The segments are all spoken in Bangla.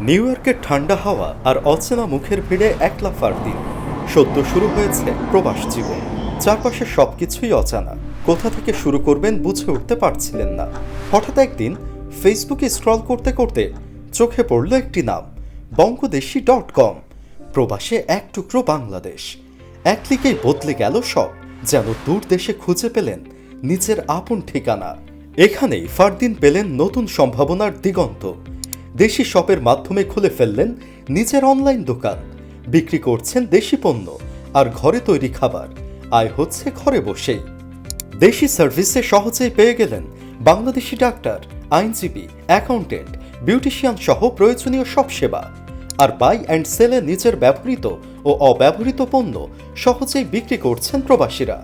নিউ ইয়র্কের ঠান্ডা হাওয়া আর অচেনা মুখের ভিড়ে একলা দিন। সদ্য শুরু হয়েছে প্রবাস জীবন। চারপাশে সবকিছুই অজানা। কোথা থেকে শুরু করবেন বুঝে উঠতে পারছিলেন না। হঠাৎ একদিন ফেসবুকে স্ক্রল করতে করতে চোখে পড়ল একটি নাম, বঙ্গদেশি ডট কম। প্রবাসে এক টুকরো বাংলাদেশ। এক ক্লিকেই বদলে গেল সব, যেন দূর দেশে খুঁজে পেলেন নিজের আপন ঠিকানা। এখানেই ফারদিন পেলেন নতুন সম্ভাবনার দিগন্ত। দেশি শপের মাধ্যমে খুলে ফেললেন নিজের অনলাইন দোকান। বিক্রি করছেন দেশি পণ্য আর ঘরে তৈরি খাবার। আয় হচ্ছে ঘরে বসেই দেশি সার্ভিসে সহজেই পেয়ে গেলেন বাংলাদেশি ডাক্তার, আইনজীবী, অ্যাকাউন্টেন্ট, বিউটিশিয়ান সহ প্রয়োজনীয় সব সেবা। আর বাই অ্যান্ড সেলে নিজের ব্যবহৃত ও অব্যবহৃত পণ্য সহজেই বিক্রি করছেন প্রবাসীরা।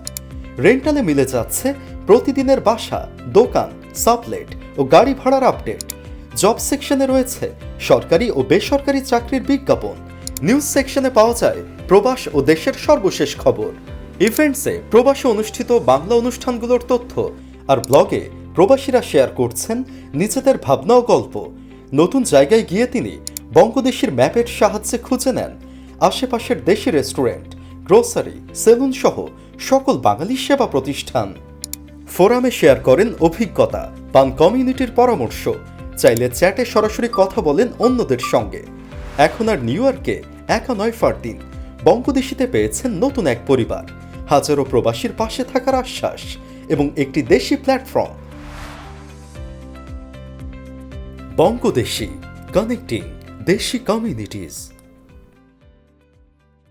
রেন্টালে মিলে যাচ্ছে প্রতিদিনের বাসা, দোকান, সাবলেট ও গাড়ি ভাড়ার আপডেট। জব সেকশনে রয়েছে সরকারি ও বেসরকারি চাকরির বিজ্ঞাপন। নিউজ সেকশনে পাওয়া যায় প্রবাস ও দেশের সর্বশেষ খবর। ইভেন্টসে প্রবাসে অনুষ্ঠিত বাংলা অনুষ্ঠানগুলোর তথ্য আর ব্লগে প্রবাসীরা শেয়ার করছেন নিজেদের ভাবনা ও গল্প। নতুন জায়গায় গিয়ে তিনি বঙ্গদেশের ম্যাপের সাহায্যে খুঁজে নেন। আশেপাশের দেশি রেস্টুরেন্ট, গ্রোসারি, সেলুন সহ সকল বাঙালি সেবা প্রতিষ্ঠান। ফোরামে শেয়ার করেন অভিজ্ঞতা পান কমিউনিটির পরামর্শ চাইলে চ্যাটে সরাসরি কথা বলেন অন্যদের সঙ্গে। এখন আর নিউ ইয়র্কে একা নয় ফারদিন, বঙ্গদেশিতে পেয়েছেন নতুন এক পরিবার। হাজারো প্রবাসীর পাশে থাকার আশ্বাস এবং একটি desi platform. Bongodeshi connecting desi communities